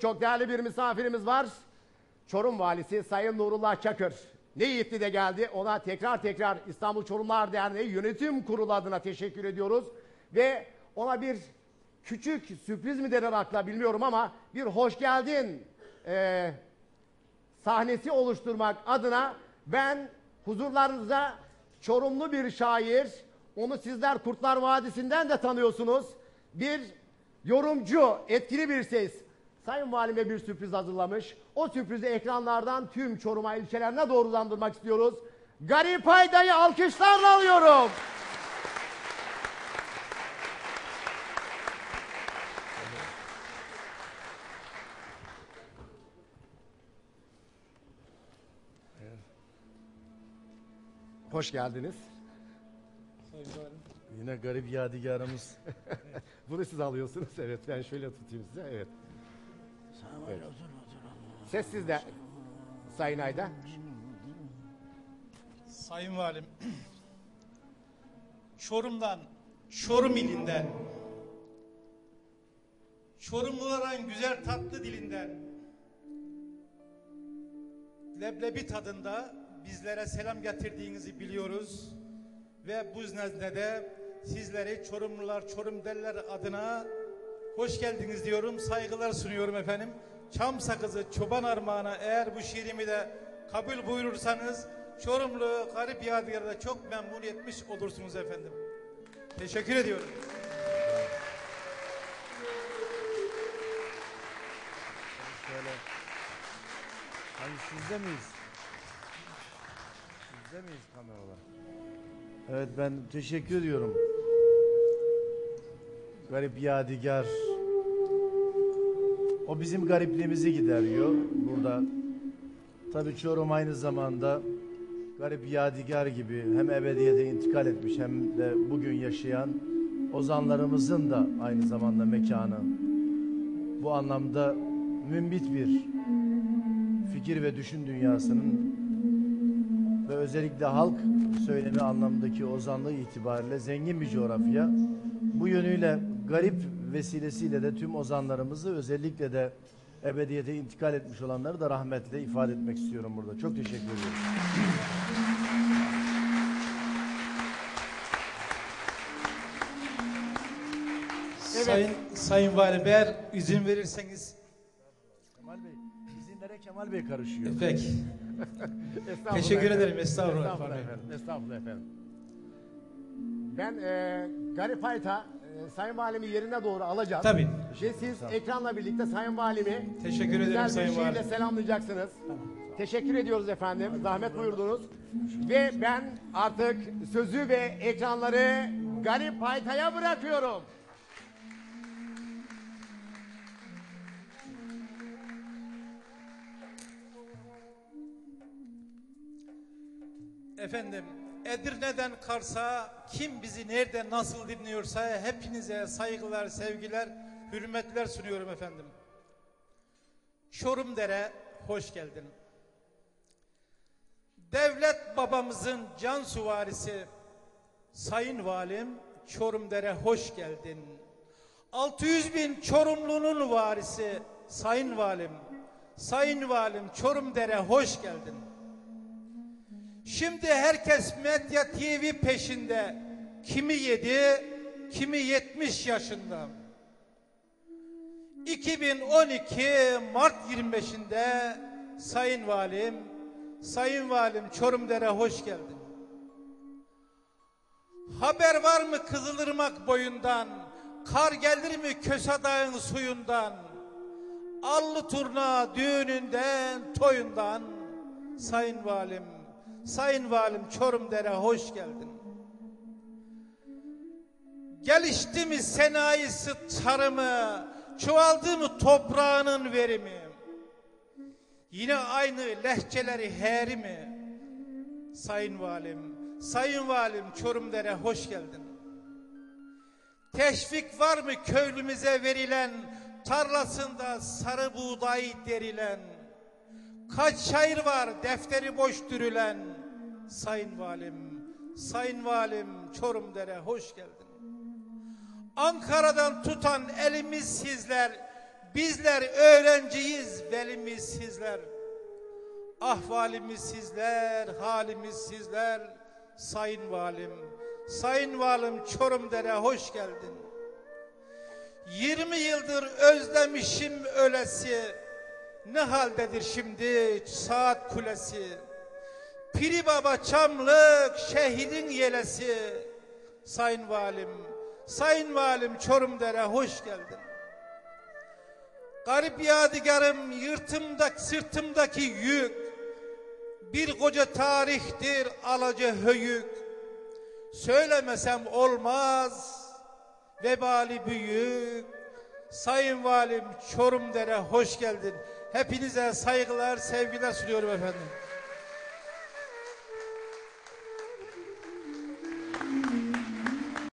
Çok değerli bir misafirimiz var. Çorum Valisi Sayın Nurullah Çakır. Ne yiğitli de geldi. Ona tekrar tekrar İstanbul Çorumlar Derneği Yönetim Kurulu adına teşekkür ediyoruz. Ve ona bir küçük sürpriz mi denir akla bilmiyorum ama bir hoş geldin eee, sahnesi oluşturmak adına ben huzurlarınıza Çorumlu bir şair, onu sizler Kurtlar Vadisi'nden de tanıyorsunuz. Bir yorumcu, etkili bir ses. Sayın Valime bir sürpriz hazırlamış. O sürprizi ekranlardan tüm Çorum'a ilçelerine doğrulandırmak istiyoruz. Garip Ayda'yı alkışlarla alıyorum. Hoş geldiniz. Yine garip yadigarımız. Bunu siz alıyorsunuz. Evet ben şöyle tutayım size. Evet. Evet. Ses sizde Sayın Ayda. Sayın Valim, Çorum'dan, Çorum ilinden, Çorumluların güzel tatlı dilinden, leblebi tadında bizlere selam getirdiğinizi biliyoruz. Ve bu nezdede sizleri Çorumlular, Çorum Deller adına hoş geldiniz diyorum, saygılar sunuyorum efendim. Çam sakızı, çoban armağanı eğer bu şiirimi de kabul buyurursanız Çorumlu garip yadigarda çok memnun etmiş olursunuz efendim. Teşekkür ediyorum. Şöyle. Hani sizde miyiz? Sizde miyiz kameralar? Evet ben teşekkür ediyorum. Garip yadigar. O bizim garipliğimizi gideriyor burada. Tabii Çorum aynı zamanda garip yadigar gibi hem ebediyete intikal etmiş hem de bugün yaşayan ozanlarımızın da aynı zamanda mekanı. Bu anlamda mümbit bir fikir ve düşün dünyasının ve özellikle halk söylemi anlamdaki ozanlığı itibariyle zengin bir coğrafya. Bu yönüyle garip vesilesiyle de tüm ozanlarımızı özellikle de ebediyete intikal etmiş olanları da rahmetle ifade etmek istiyorum burada. Çok teşekkür ediyorum. Sayın, Sayın Valim eğer izin verirseniz Bey, izinlere Kemal Bey karışıyor. peki. Estağfurullah Teşekkür efendim. ederim, estağfurullah Estağfurullah efendim. efendim. Estağfurullah efendim. Ben e, Garip Ayta e, Sayın Valimi yerine doğru alacağım. Tabii. Ve siz ekranla birlikte Sayın Valimi Teşekkür ederim güzel bir Sayın şiirle Valim. selamlayacaksınız. Teşekkür ediyoruz efendim. Zahmet buyurdunuz. Ve ben artık sözü ve ekranları Garip Ayta'ya bırakıyorum. Efendim Edirne'den Kars'a kim bizi nerede nasıl dinliyorsa hepinize saygılar, sevgiler, hürmetler sunuyorum efendim. Çorumdere hoş geldin. Devlet babamızın can suvarisi Sayın Valim Çorumdere hoş geldin. 600 bin Çorumlu'nun varisi Sayın Valim, Sayın Valim Çorumdere hoş geldin. Şimdi herkes Medya TV peşinde. Kimi yedi, kimi 70 yaşında. 2012 Mart 25'inde Sayın Valim, Sayın Valim Çorumdere hoş geldin. Haber var mı Kızılırmak boyundan? Kar gelir mi Köse Dağı'nın suyundan? Allı turna düğününden, toyundan. Sayın Valim, Sayın Valim Çorumdere hoş geldin. Gelişti mi senayisi tarımı, çoğaldı mı toprağının verimi? Yine aynı lehçeleri heri mi? Sayın Valim, Sayın Valim Çorumdere hoş geldin. Teşvik var mı köylümüze verilen, tarlasında sarı buğday derilen? Kaç şair var defteri boş dürülen? Sayın Valim, Sayın Valim Çorumdere hoş geldin. Ankara'dan tutan elimiz sizler, Bizler öğrenciyiz, velimiz sizler. Ahvalimiz sizler, halimiz sizler. Sayın Valim, Sayın Valim Çorumdere hoş geldin. 20 yıldır özlemişim ölesi. Ne haldedir şimdi saat kulesi? Piri Baba Çamlık şehidin yelesi. Sayın Valim, Sayın Valim Çorumdere hoş geldin. Garip yadigarım yırtımdaki sırtımdaki yük bir koca tarihtir alaca höyük söylemesem olmaz vebali büyük Sayın Valim Çorumdere hoş geldin hepinize saygılar sevgiler sunuyorum efendim